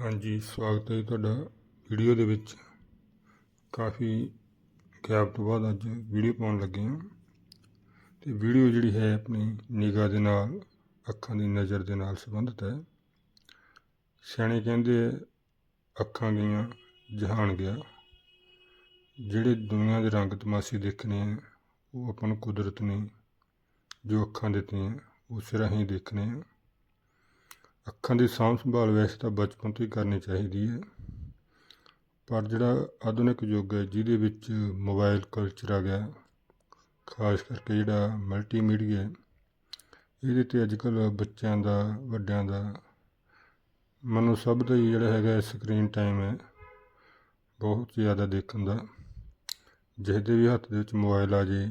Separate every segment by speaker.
Speaker 1: ਹਾਂਜੀ ਸਵਾਗਤ ਹੈ ਜੀ ਤੁਹਾਡਾ ਵੀਡੀਓ ਦੇ ਵਿੱਚ। ਕਾਫੀ ਗੈਪ ਤੋਂ ਬਾਅਦ ਅੱਜ ਵੀਡੀਓ ਪਾਉਣ ਲੱਗੇ ਹਾਂ। ਤੇ ਵੀਡੀਓ ਜਿਹੜੀ ਹੈ ਆਪਣੀ ਨਿਗਾਹ ਦੇ ਨਾਲ ਅੱਖਾਂ ਦੀ ਨਜ਼ਰ ਦੇ ਨਾਲ ਸੰਬੰਧਿਤ ਹੈ। ਸਿਆਣੇ ਕਹਿੰਦੇ ਆ, ਅੱਖਾਂ ਗਈਆਂ ਜਹਾਨ ਗਿਆ। ਜਿਹੜੇ ਦੁਨੀਆ ਦੇ ਰੰਗ ਤਮਾਸ਼ੇ ਦੇਖਣੇ ਆ ਉਹ ਆਪਾਂ ਨੂੰ ਕੁਦਰਤ ਨੇ ਜੋ ਅੱਖਾਂ ਦਿੱਤੀਆਂ ਉਸ ਰਾਹੀਂ ਦੇਖਣੇ ਆ। ਅੱਖਾਂ ਦੀ ਸਾਂਭ ਸੰਭਾਲ ਵੈਸੇ ਤਾਂ ਬਚਪਨ ਤੋਂ ਹੀ ਕਰਨੀ ਚਾਹੀਦੀ ਹੈ। ਪਰ ਜਿਹੜਾ ਆਧੁਨਿਕ ਯੁੱਗ ਹੈ, ਜਿਹਦੇ ਵਿੱਚ ਮੋਬਾਈਲ ਕਲਚਰ ਆ ਗਿਆ, ਖਾਸ ਕਰਕੇ ਜਿਹੜਾ ਮਲਟੀਮੀਡੀਆ ਹੈ, ਇਹਦੇ ਤੇ ਅੱਜ ਕੱਲ੍ਹ ਬੱਚਿਆਂ ਦਾ, ਵੱਡਿਆਂ ਦਾ ਮਨੋਂ ਸਭ ਦਾ ਹੀ ਜਿਹੜਾ ਹੈਗਾ ਸਕਰੀਨ ਟਾਈਮ ਹੈ, ਬਹੁਤ ਜ਼ਿਆਦਾ ਦੇਖਣ ਦਾ। ਜਿਹਦੇ ਵੀ ਹੱਥ ਦੇ ਵਿੱਚ ਮੋਬਾਈਲ ਆ ਜੇ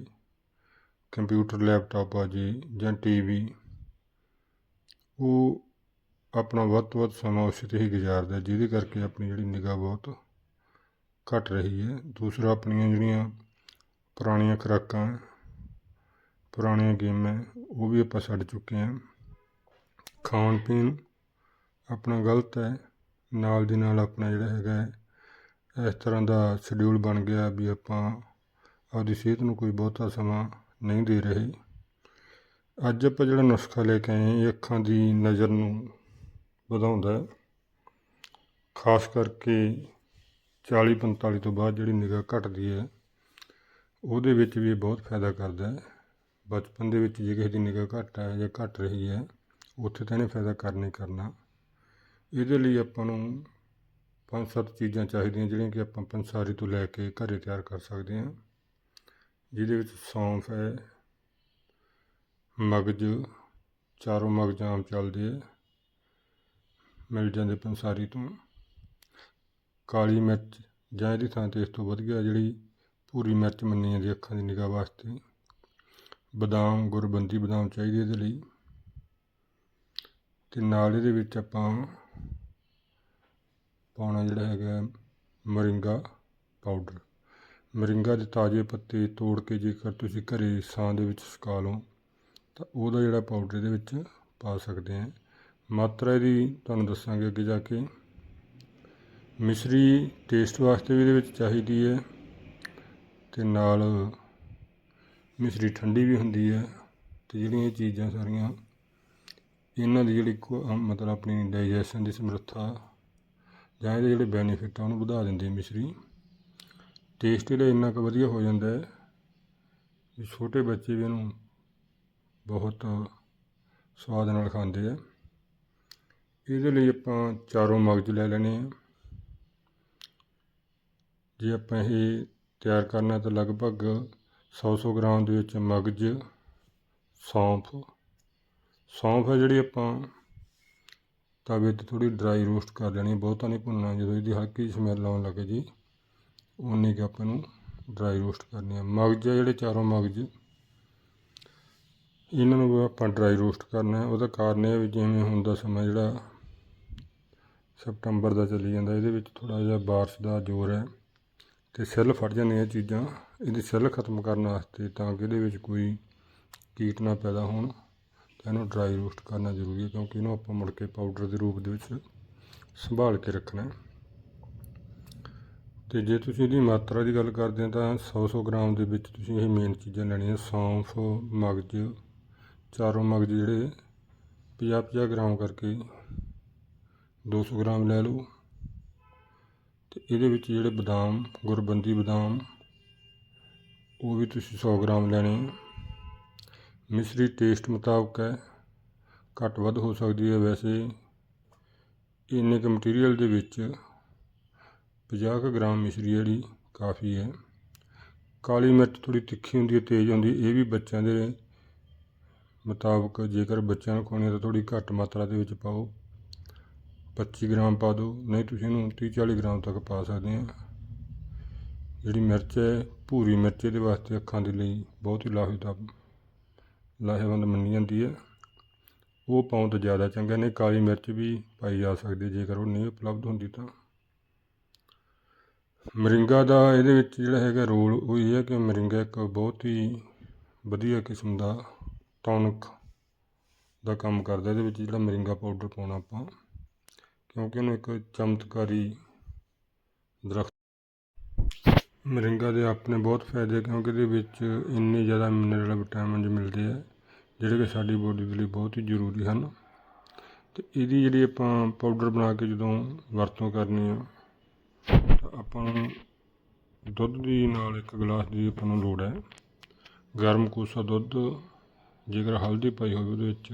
Speaker 1: ਕੰਪਿਊਟਰ ਲੈਪਟਾਪ ਆ ਜੇ ਜਾਂ ਟੀਵੀ ਉਹ ਆਪਣਾ ਵੱਧ ਤੋਂ ਵੱਧ ਸਮਾਂ ਉਸ 'ਤੇ ਹੀ ਗੁਜ਼ਾਰਦਾ ਜਿਹਦੇ ਕਰਕੇ ਆਪਣੀ ਜਿਹੜੀ ਨਿਗਾਹ ਬਹੁਤ ਘਟ ਰਹੀ ਹੈ। ਦੂਸਰਾ, ਆਪਣੀਆਂ ਜਿਹੜੀਆਂ ਪੁਰਾਣੀਆਂ ਖੁਰਾਕਾਂ, ਪੁਰਾਣੀਆਂ ਗੇਮਾਂ, ਉਹ ਵੀ ਆਪਾਂ ਛੱਡ ਚੁੱਕੇ ਹਾਂ। ਖਾਣ ਪੀਣ ਆਪਣਾ ਗਲਤ ਹੈ। ਨਾਲ ਦੀ ਨਾਲ ਆਪਣਾ ਜਿਹੜਾ ਹੈਗਾ ਇਸ ਤਰ੍ਹਾਂ ਦਾ ਸ਼ਡਿਊਲ ਬਣ ਗਿਆ ਵੀ ਆਪਾਂ ਆਪਦੀ ਸਿਹਤ ਨੂੰ ਕੋਈ ਬਹੁਤਾ ਸਮਾਂ ਨਹੀਂ ਦੇ ਰਹੇ। ਅੱਜ ਆਪਾਂ ਜਿਹੜਾ ਨੁਸਖਾ ਲੈ ਕੇ ਆਏ ਹਾਂ, ਇਹ ਅੱਖਾਂ ਦੀ ਨਜ਼ਰ ਨੂੰ ਵਧਾਉਂਦਾ ਖਾਸ ਕਰਕੇ 40 45 ਤੋਂ ਬਾਅਦ ਜਿਹੜੀ ਨਿਗਾਹ ਘਟਦੀ ਹੈ, ਉਹਦੇ ਵਿੱਚ ਵੀ ਇਹ ਬਹੁਤ ਫਾਇਦਾ ਕਰਦਾ ਹੈ। ਬਚਪਨ ਦੇ ਵਿੱਚ ਜੇ ਕਿਸੇ ਦੀ ਨਿਗਾਹ ਘੱਟ ਹੈ ਜਾਂ ਘਟ ਰਹੀ ਹੈ, ਉੱਥੇ ਤਾਂ ਇਹਨੇ ਫਾਇਦਾ ਕਰਨਾ ਹੀ ਕਰਨਾ। ਇਹਦੇ ਲਈ ਆਪਾਂ ਨੂੰ ਪੰਜ ਸੱਤ ਚੀਜ਼ਾਂ ਚਾਹੀਦੀਆਂ ਜਿਹੜੀਆਂ ਕਿ ਆਪਾਂ ਪੰਸਾਰੀ ਤੋਂ ਲੈ ਕੇ ਘਰੇ ਤਿਆਰ ਕਰ ਸਕਦੇ ਹਾਂ। ਜਿਹਦੇ ਵਿੱਚ ਸੌਂਫ ਹੈ, ਮਗਜ, ਚਾਰੋਂ ਮਗਜ ਆਮ ਚੱਲਦੇ ਹੈ। ਮਿਲ ਜਾਂਦੇ ਪੰਸਾਰੀ ਤੋਂ ਕਾਲੀ ਮਿਰਚ ਜਾਂ ਇਹਦੀ ਥਾਂ 'ਤੇ ਇਸ ਤੋਂ ਵਧੀਆ ਜਿਹੜੀ ਭੂਰੀ ਮਿਰਚ ਮੰਨੀ ਜਾਂਦੀ ਅੱਖਾਂ ਦੀ ਨਿਗਾਹ ਵਾਸਤੇ। ਬਦਾਮ, ਗੁਰਬੰਦੀ ਬਦਾਮ ਚਾਹੀਦੇ ਇਹਦੇ ਲਈ। ਤੇ ਨਾਲ ਇਹਦੇ ਵਿੱਚ ਆਪਾਂ ਪਾਉਣਾ ਜਿਹੜਾ ਹੈਗਾ ਮਰਿੰਗਾ ਪਾਊਡਰ। ਮਰਿੰਗਾ ਦੇ ਤਾਜ਼ੇ ਪੱਤੇ ਤੋੜ ਕੇ ਜੇਕਰ ਤੁਸੀਂ ਘਰੇ ਸਾਂ ਦੇ ਵਿੱਚ ਸੁਕਾ ਲਓ, ਤਾਂ ਉਹਦਾ ਜਿਹੜਾ ਪਾਊਡਰ ਇਹਦੇ ਵਿੱਚ ਪਾ ਸਕਦੇ ਹਾਂ। ਮਾਤਰਾ ਇਹਦੀ ਤੁਹਾਨੂੰ ਦੱਸਾਂਗੇ ਅੱਗੇ ਜਾ ਕੇ। ਮਿਸ਼ਰੀ ਟੇਸਟ ਵਾਸਤੇ ਵੀ ਇਹਦੇ ਵਿੱਚ ਚਾਹੀਦੀ ਹੈ ਤੇ ਨਾਲ ਮਿਸ਼ਰੀ ਠੰਡੀ ਵੀ ਹੁੰਦੀ ਹੈ ਤੇ ਜਿਹੜੀਆਂ ਇਹ ਚੀਜ਼ਾਂ ਸਾਰੀਆਂ, ਇਹਨਾਂ ਦੀ ਜਿਹੜੀ ਕੋ- ਮਤਲਬ ਆਪਣੀ ਡਾਈਜੈਸ਼ਨ ਦੀ ਸਮਰੱਥਾ ਜਾਂ ਇਹਦੇ ਜਿਹੜੇ ਬੈਨੀਫਿਟ ਆ ਉਹਨੂੰ ਵਧਾ ਦਿੰਦੀ ਹੈ ਮਿਸ਼ਰੀ। ਟੇਸਟ ਇਹਦਾ ਇੰਨਾ ਕੁ ਵਧੀਆ ਹੋ ਜਾਂਦਾ ਹੈ ਵੀ ਛੋਟੇ ਬੱਚੇ ਵੀ ਇਹਨੂੰ ਬਹੁਤ ਸਵਾਦ ਨਾਲ ਖਾਂਦੇ ਆ। ਇਹਦੇ ਲਈ ਆਪਾਂ ਚਾਰੋਂ ਮਗਜ ਲੈ ਲੈਣੇ ਆ। ਜੇ ਆਪਾਂ ਇਹ ਤਿਆਰ ਕਰਨਾ ਤਾਂ ਲਗਭਗ 100-100 ਗ੍ਰਾਮ ਦੇ ਵਿੱਚ ਮਗਜ ਸੌਂਫ। ਸੌਂਫ ਹੈ ਜਿਹੜੀ ਆਪਾਂ ਤਵੇ ਤੇ ਥੋੜੀ ਡਰਾਈ ਰੋਸਟ ਕਰ ਲੈਣੀ ਬਹੁਤਾ ਨਹੀਂ ਭੁੰਨਣਾ, ਜਦੋਂ ਇਹਦੀ ਹਲਕੀ ਸਮੈਲ ਆਉਣ ਲੱਗੇ ਜੀ ਉਨੀ ਕੁ ਆਪਾਂ ਨੂੰ ਡਰਾਈ ਰੋਸਟ ਕਰਨੀ ਆ। ਮਗਜ ਆ ਜਿਹੜੇ ਚਾਰੋਂ ਮਗਜ, ਇਹਨਾਂ ਨੂੰ ਵੀ ਆਪਾਂ ਡਰਾਈ ਰੋਸਟ ਕਰਨਾ ਉਹਦਾ ਕਾਰਨ ਇਹ ਹੈ ਵੀ ਜਿਵੇਂ ਹੁਣ ਦਾ ਸਮਾਂ ਜਿਹੜਾ ਸਪਟੰਬਰ ਦਾ ਚੱਲੀ ਜਾਂਦਾ, ਇਹਦੇ ਵਿੱਚ ਥੋੜਾ ਜਿਹਾ ਬਾਰਿਸ਼ ਦਾ ਜ਼ੋਰ ਹੈ ਤੇ ਸੈੱਲ ਫਟ ਜਾਂਦੀਆਂ ਇਹ ਚੀਜ਼ਾਂ। ਇਹਦੀ ਸੈੱਲ ਖਤਮ ਕਰਨ ਵਾਸਤੇ ਤਾਂ ਕਿ ਇਹਦੇ ਵਿੱਚ ਕੋਈ ਕੀਟ ਨਾ ਪੈਦਾ ਹੋਣ, ਤਾਂ ਇਹਨੂੰ ਡਰਾਈ ਰੋਸਟ ਕਰਨਾ ਜ਼ਰੂਰੀ ਹੈ ਕਿਉਂਕਿ ਇਹਨੂੰ ਆਪਾਂ ਮੁੜ ਕੇ ਪਾਊਡਰ ਦੇ ਰੂਪ ਦੇ ਵਿੱਚ ਸੰਭਾਲ ਕੇ ਰੱਖਣਾ ਹੈ। ਤੇ ਜੇ ਤੁਸੀਂ ਇਹਦੀ ਮਾਤਰਾ ਦੀ ਗੱਲ ਕਰਦੇ ਹੋ ਤਾਂ 100-100 ਗ੍ਰਾਮ ਦੇ ਵਿੱਚ ਤੁਸੀਂ ਇਹ ਮੇਨ ਚੀਜ਼ਾਂ ਲੈਣੀਆਂ, ਸੌਂਫ, ਮਗਜ, ਚਾਰੋਂ ਮਗਜ ਜਿਹੜੇ 50-50 ਗ੍ਰਾਮ ਕਰਕੇ 200 ਗ੍ਰਾਮ ਲੈ ਲਓ। ਤੇ ਇਹਦੇ ਵਿੱਚ ਜਿਹੜੇ ਬਦਾਮ, ਗੁਰਬੰਦੀ ਬਦਾਮ, ਉਹ ਵੀ ਤੁਸੀਂ 100 ਗ੍ਰਾਮ ਲੈਣੇ ਮਿਸ਼ਰੀ ਟੇਸਟ ਮੁਤਾਬਕ ਹੈ। ਘੱਟ ਵੱਧ ਹੋ ਸਕਦੀ ਹੈ ਵੈਸੇ। ਇੰਨੇ ਕੁ ਮਟੀਰੀਅਲ ਦੇ ਵਿੱਚ 50 ਕੁ ਗ੍ਰਾਮ ਮਿਸ਼ਰੀ ਜਿਹੜੀ ਕਾਫੀ ਹੈ। ਕਾਲੀ ਮਿਰਚ ਥੋੜੀ ਤਿੱਖੀ ਹੁੰਦੀ ਹੈ, ਤੇਜ਼ ਹੁੰਦੀ ਇਹ ਵੀ ਬੱਚਿਆਂ ਦੇ ਮੁਤਾਬਕ ਜੇਕਰ ਬੱਚਿਆਂ ਨੂੰ ਖਵਾਉਣੀ ਹੈ ਤਾਂ ਥੋੜੀ ਘੱਟ ਮਾਤਰਾ ਦੇ ਵਿੱਚ ਪਾਓ। 25 ਗ੍ਰਾਮ ਪਾ ਦਿਓ, ਨਹੀਂ ਤੁਸੀਂ ਇਹਨੂੰ 30 40 ਗ੍ਰਾਮ ਤੱਕ ਪਾ ਸਕਦੇ ਆ। ਜਿਹੜੀ ਮਿਰਚ ਹੈ, ਭੂਰੀ ਮਿਰਚ ਇਹਦੇ ਵਾਸਤੇ ਅੱਖਾਂ ਦੇ ਲਈ ਬਹੁਤ ਹੀ ਲਾਹੇਵੰਦ ਲਾਹੇਵੰਦ ਮੰਨੀ ਜਾਂਦੀ ਹੈ। ਉਹ ਪਾਉਣ ਤਾਂ ਜ਼ਿਆਦਾ ਚੰਗਾ ਨਹੀਂ, ਕਾਲੀ ਮਿਰਚ ਵੀ ਪਾਈ ਜਾ ਸਕਦੀ ਜੇਕਰ ਉਹ ਨਹੀਂ ਉਪਲਬਧ ਹੁੰਦੀ ਤਾਂ। ਮਰਿੰਗਾ ਦਾ ਇਹਦੇ ਵਿੱਚ ਜਿਹੜਾ ਹੈਗਾ ਰੋਲ ਉਹ ਇਹ ਹੈ ਕਿ ਮਰਿੰਗਾ ਇੱਕ ਬਹੁਤ ਹੀ ਵਧੀਆ ਕਿਸਮ ਦਾ ਟੌਨਿਕ ਦਾ ਕੰਮ ਕਰਦਾ, ਇਹਦੇ ਵਿੱਚ ਜਿਹੜਾ ਮਰਿੰਗਾ ਪਾਊਡਰ ਪਾਉਣਾ ਆਪਾਂ। ਕਿਉਂਕਿ ਇਹਨੂੰ ਇੱਕ ਚਮਤਕਾਰੀ ਦਰਖਤ ਮਰਿੰਗਾ ਦੇ ਆਪਣੇ ਬਹੁਤ ਫਾਇਦੇ, ਕਿਉਂਕਿ ਇਹਦੇ ਵਿੱਚ ਇੰਨੇ ਜ਼ਿਆਦਾ ਮਿਨਰਲ ਵਿਟਾਮਿਨਸ ਮਿਲਦੇ ਆ, ਜਿਹੜੇ ਕਿ ਸਾਡੀ ਬੋਡੀ ਦੇ ਲਈ ਬਹੁਤ ਹੀ ਜ਼ਰੂਰੀ ਹਨ। ਤੇ ਇਹਦੀ ਜਿਹੜੀ ਆਪਾਂ ਪਾਊਡਰ ਬਣਾ ਕੇ ਜਦੋਂ ਵਰਤੋਂ ਕਰਨੀ ਆ, ਤਾਂ ਆਪਾਂ ਨੂੰ ਦੁੱਧ ਦੀ ਨਾਲ ਇੱਕ ਗਲਾਸ ਦੀ ਆਪਾਂ ਨੂੰ ਲੋੜ ਹੈ। ਗਰਮ ਕੋਸਾ ਦੁੱਧ, ਜੇਕਰ ਹਲਦੀ ਪਾਈ ਹੋਵੇ ਉਹਦੇ ਵਿੱਚ,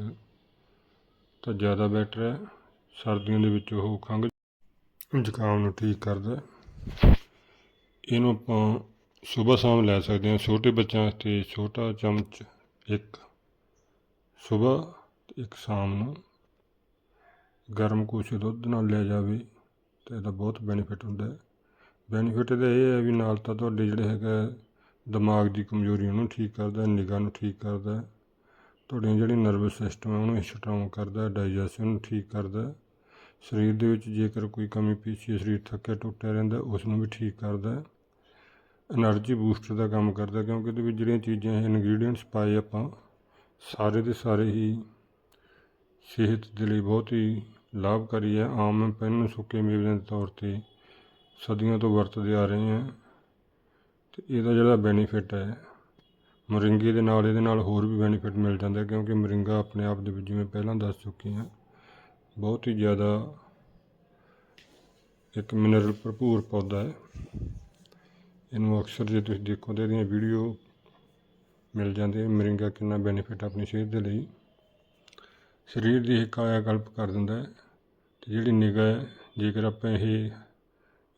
Speaker 1: ਤਾਂ ਜ਼ਿਆਦਾ ਬੈਟਰ ਹੈ। ਸਰਦੀਆਂ ਦੇ ਵਿੱਚ ਉਹ ਖੰਘ ਜ਼ੁਕਾਮ ਨੂੰ ਠੀਕ ਕਰਦਾ ਇਹਨੂੰ ਆਪਾਂ ਸਵੇਰ ਸ਼ਾਮ ਲੈ ਸਕਦੇ ਹਾਂ। ਛੋਟੇ ਬੱਚਿਆਂ ਵਾਸਤੇ ਛੋਟਾ ਚਮਚ, ਇੱਕ ਸਵੇਰ ਤੇ ਇੱਕ ਸ਼ਾਮ ਨੂੰ ਗਰਮ ਕੋਸੇ ਦੁੱਧ ਨਾਲ ਲਿਆ ਜਾਵੇ ਤਾਂ ਇਹਦਾ ਬਹੁਤ ਬੈਨੀਫਿਟ ਹੁੰਦਾ ਹੈ। ਬੈਨੀਫਿਟ ਇਹਦਾ ਇਹ ਹੈ ਵੀ ਨਾਲ ਤਾਂ ਤੁਹਾਡੇ ਜਿਹੜੇ ਹੈਗਾ ਦਿਮਾਗ ਦੀ ਕਮਜ਼ੋਰੀ ਉਹਨੂੰ ਠੀਕ ਕਰਦਾ ਨਿਗਾਹ ਨੂੰ ਠੀਕ ਕਰਦਾ ਤੁਹਾਡੀਆਂ ਜਿਹੜੀ ਨਰਵਸ ਸਿਸਟਮ ਹੈ ਉਹਨੂੰ ਸਟਰੋਂਗ ਕਰਦਾ ਡਾਈਜੈਸ਼ਨ ਨੂੰ ਠੀਕ ਕਰਦਾ। ਸਰੀਰ ਦੇ ਵਿੱਚ ਜੇਕਰ ਕੋਈ ਕਮੀ ਪੇਸ਼ੀ ਸਰੀਰ ਥੱਕਿਆ ਟੁੱਟਿਆ ਰਹਿੰਦਾ ਉਸ ਨੂੰ ਵੀ ਠੀਕ ਕਰਦਾ। એનર્ਜੀ ਬੂਸਟਰ ਦਾ ਕੰਮ ਕਰਦਾ, ਕਿਉਂਕਿ ਇਹਦੇ ਵਿੱਚ ਜਿਹੜੀਆਂ ਚੀਜ਼ਾਂ ਇਨਗਰੀਡੀਐਂਟਸ ਪਾਏ ਆਪਾਂ, ਸਾਰੇ ਦੇ ਸਾਰੇ ਹੀ ਸਿਹਤ ਦੇ ਲਈ ਬਹੁਤ ਹੀ ਲਾਭਕਾਰੀ ਹੈ ਆਮ ਪੈਨ ਨੂੰ ਸੁੱਕੇ ਮੇਵੇ ਦੇ ਤੌਰ ਤੇ ਸਦੀਆਂ ਤੋਂ ਵਰਤਦੇ ਆ ਰਹੇ ਹਾਂ ਤੇ ਇਹਦਾ ਜਿਹੜਾ ਬੈਨੀਫਿਟ ਹੈ ਮੋਰਿੰਗੇ ਦੇ ਨਾਲ, ਇਹਦੇ ਨਾਲ ਹੋਰ ਵੀ ਬੈਨੀਫਿਟ ਮਿਲ ਜਾਂਦਾ ਕਿਉਂਕਿ ਮਰਿੰਗਾ ਆਪਣੇ ਆਪ ਦੇ ਵਿੱਚ ਜਿਵੇਂ ਪਹਿਲਾਂ ਦੱਸ ਚੁੱਕੇ ਹਾਂ, ਬਹੁਤ ਹੀ ਜ਼ਿਆਦਾ ਇੱਕ ਮਿਨਰਲ ਭਰਪੂਰ ਪੌਦਾ ਹੈ। ਇਹਨੂੰ ਅਕਸਰ ਜੇ ਤੁਸੀਂ ਦੇਖੋ ਤਾਂ ਇਹਦੀਆਂ ਵੀਡੀਓ ਮਿਲ ਜਾਂਦੀ ਹੈ ਮਰਿੰਗਾ ਕਿੰਨਾ ਬੈਨੀਫਿਟ ਆਪਣੀ ਸਿਹਤ ਦੇ ਲਈ। ਸਰੀਰ ਦੀ ਕਾਇਆ ਕਲਪ ਕਰ ਦਿੰਦਾ ਹੈ ਤੇ ਜਿਹੜੀ ਨਿਗਾਹ ਹੈ, ਜੇਕਰ ਆਪਾਂ ਇਹ,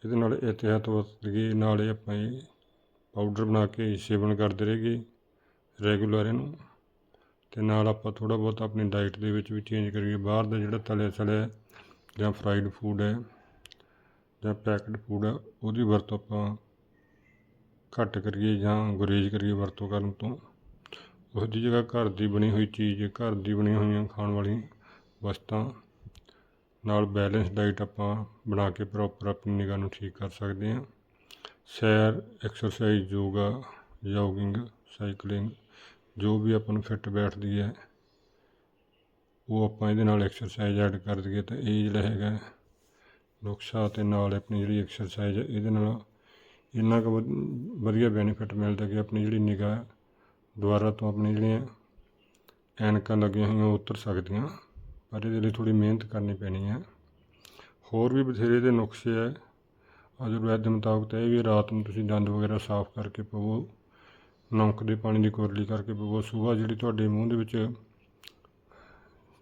Speaker 1: ਇਹਦੇ ਨਾਲ ਇਤਿਹਾਤ ਵਰਤੀਏ ਨਾਲ ਇਹ ਆਪਾਂ ਇਹ ਪਾਊਡਰ ਬਣਾ ਕੇ ਸੇਵਨ ਕਰਦੇ ਰਹੀਏ ਰੈਗੂਲਰ ਇਹਨੂੰ। ਤੇ ਨਾਲ ਆਪਾਂ ਥੋੜ੍ਹਾ ਬਹੁਤ ਆਪਣੀ ਡਾਈਟ ਦੇ ਵਿੱਚ ਵੀ ਚੇਂਜ ਕਰੀਏ। ਬਾਹਰ ਦਾ ਜਿਹੜਾ ਤਲਿਆ ਸੜਿਆ ਜਾਂ ਫਰਾਈਡ ਫੂਡ ਹੈ ਜਾਂ ਪੈਕਡ ਫੂਡ ਹੈ, ਉਹਦੀ ਵਰਤੋਂ ਆਪਾਂ ਘੱਟ ਕਰੀਏ ਜਾਂ ਗੁਰੇਜ਼ ਕਰੀਏ ਵਰਤੋਂ ਕਰਨ ਤੋਂ। ਉਸ ਦੀ ਜਗ੍ਹਾ ਘਰ ਦੀ ਬਣੀ ਹੋਈ ਚੀਜ਼ ਘਰ ਦੀ ਬਣੀ ਹੋਈਆਂ ਖਾਣ ਵਾਲੀ ਵਸਤਾਂ। ਨਾਲ ਬੈਲੈਂਸ ਡਾਈਟ ਆਪਾਂ ਬਣਾ ਕੇ ਪ੍ਰੋਪਰ ਆਪਣੀ ਨਿਗਾਹ ਨੂੰ ਠੀਕ ਕਰ ਸਕਦੇ ਹਾਂ। ਸੈਰ ਐਕਸਰਸਾਈਜ਼ ਯੋਗਾ ਜੋਗਿੰਗ ਸਾਈਕਲਿੰਗ ਜੋ ਵੀ ਆਪਾਂ ਨੂੰ ਫਿੱਟ ਬੈਠਦੀ ਹੈ, ਉਹ ਆਪਾਂ ਇਹਦੇ ਨਾਲ ਐਕਸਰਸਾਈਜ਼ ਐਡ ਕਰ ਦਈਏ ਤਾਂ ਇਹ ਜਿਹੜਾ ਹੈਗਾ ਨੁਕਸਾ ਤੇ ਨਾਲ ਆਪਣੀ ਜਿਹੜੀ ਐਕਸਰਸਾਈਜ਼ ਹੈ, ਇਹਦੇ ਨਾਲ ਇੰਨਾ ਕੁ ਵਧ- ਵਧੀਆ ਬੈਨੀਫਿਟ ਮਿਲਦਾ ਕਿ ਆਪਣੀ ਜਿਹੜੀ ਨਿਗਾਹ ਦੁਬਾਰਾ ਤੋਂ ਆਪਣੀ ਜਿਹੜੀਆਂ ਐਨਕਾਂ ਲੱਗੀਆਂ ਹੋਈਆਂ ਉਹ ਉਤਰ ਸਕਦੀਆਂ। ਪਰ ਇਹਦੇ ਲਈ ਥੋੜੀ ਮਿਹਨਤ ਕਰਨੀ ਪੈਣੀ ਹੈ। ਹੋਰ ਵੀ ਬਥੇਰੇ ਦੇ ਨੁਕਸੇ ਹੈ। ਆਯੁਰਵੈਦ ਦੇ ਮੁਤਾਬਕ ਤਾਂ ਇਹ ਵੀ ਰਾਤ ਨੂੰ ਤੁਸੀਂ ਦੰਦ ਵਗੈਰਾ ਸਾਫ਼ ਕਰਕੇ ਪਵੋ। ਨਮਕ ਦੇ ਪਾਣੀ ਦੀ ਕੁਰਲੀ ਕਰਕੇ ਪਵੋ ਸੁਬਾਹ ਜਿਹੜੀ ਤੁਹਾਡੇ ਮੂੰਹ ਦੇ ਵਿੱਚ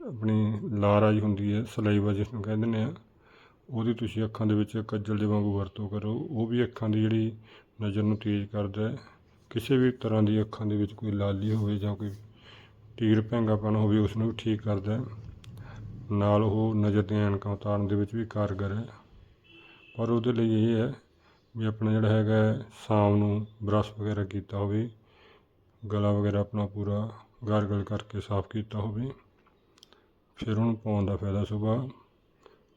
Speaker 1: ਆਪਣੀ ਲਾਰ ਆਈ ਹੁੰਦੀ ਹੈ ਸਲਾਈਵਾ ਜਿਸ ਨੂੰ ਕਹਿੰਦੇ ਨੇ ਆ ਉਹਦੀ ਤੁਸੀਂ ਅੱਖਾਂ ਦੇ ਵਿੱਚ ਕੱਜਲ ਦੇ ਵਾਂਗੂ ਵਰਤੋਂ ਕਰੋ। ਉਹ ਵੀ ਅੱਖਾਂ ਦੀ ਜਿਹੜੀ ਨਜ਼ਰ ਨੂੰ ਤੇਜ਼ ਕਰਦਾ ਹੈ। ਕਿਸੇ ਵੀ ਤਰ੍ਹਾਂ ਦੀ ਅੱਖਾਂ ਦੇ ਵਿੱਚ ਕੋਈ ਲਾਲੀ ਹੋਵੇ ਜਾਂ ਕੋਈ ਟੀਰ ਭੈਂਗਾਪਣ ਹੋਵੇ ਉਸ ਨੂੰ ਵੀ ਠੀਕ ਕਰਦਾ ਹੈ। ਨਾਲ ਉਹ ਨਜ਼ਰ ਦੀਆਂ ਐਨਕਾਂ ਉਤਾਰਨ ਦੇ ਵਿੱਚ ਵੀ ਕਾਰਗਰ ਹੈ। ਪਰ ਉਹਦੇ ਲਈ ਇਹ ਹੈ ਵੀ ਆਪਣਾ ਜਿਹੜਾ ਹੈਗਾ ਹੈ, ਸ਼ਾਮ ਨੂੰ ਬਰੱਸ਼ ਵਗੈਰਾ ਕੀਤਾ ਹੋਵੇ ਗਲਾ ਵਗੈਰਾ ਆਪਣਾ ਪੂਰਾ ਗਾਰਗਲ ਕਰਕੇ ਸਾਫ਼ ਕੀਤਾ ਹੋਵੇ। ਫਿਰ ਉਹਨੂੰ ਪਾਉਣ ਦਾ ਫਾਇਦਾ ਸੁਬਾਹ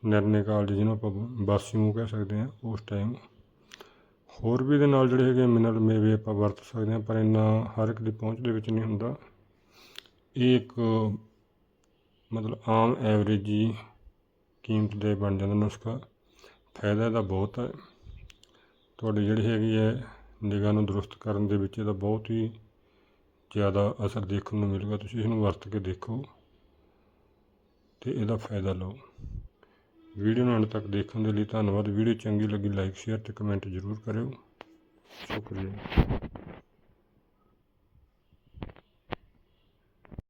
Speaker 1: ਨਿਰਣੇ ਕਾਲਜ ਜਿਹਨੂੰ ਆਪਾਂ ਬਾਸੀ ਮੂੰਹ ਕਹਿ ਸਕਦੇ ਹਾਂ, ਉਸ ਟਾਈਮ ਹੋਰ ਵੀ ਇਹਦੇ ਨਾਲ ਜਿਹੜੇ ਹੈਗੇ ਮਿਨਰਲ ਮੇਵੇ ਆਪਾਂ ਵਰਤ ਸਕਦੇ ਹਾਂ, ਪਰ ਇੰਨਾ ਹਰ ਇੱਕ ਦੀ ਪਹੁੰਚ ਦੇ ਵਿੱਚ ਨਹੀਂ ਹੁੰਦਾ। ਇਹ ਇੱਕ ਮਤਲਬ ਆਮ ਐਵਰੇਜ ਹੀ ਕੀਮਤ ਦੇ ਬਣ ਜਾਂਦਾ ਨੁਸਖਾ। ਫਾਇਦਾ ਇਹਦਾ ਬਹੁਤ ਹੈ। ਤੁਹਾਡੀ ਜਿਹੜੀ ਹੈਗੀ ਹੈ ਨਿਗਾਹ ਨੂੰ ਦਰੁਸਤ ਕਰਨ ਦੇ ਵਿੱਚ ਇਹਦਾ ਬਹੁਤ ਹੀ ਜ਼ਿਆਦਾ ਅਸਰ ਦੇਖਣ ਨੂੰ ਮਿਲੇਗਾ, ਤੁਸੀਂ ਇਹਨੂੰ ਵਰਤ ਕੇ ਦੇਖੋ ਤੇ ਇਹਦਾ ਫਾਇਦਾ ਲਓ। ਵੀਡੀਓ ਨੂੰ ਅੰਤ ਤੱਕ ਦੇਖਣ ਦੇ ਲਈ ਧੰਨਵਾਦ। ਵੀਡੀਓ ਚੰਗੀ ਲੱਗੀ ਲਾਈਕ ਸ਼ੇਅਰ ਤੇ ਕਮੈਂਟ ਜ਼ਰੂਰ ਕਰਿਓ। ਸ਼ੁਕਰੀਆ।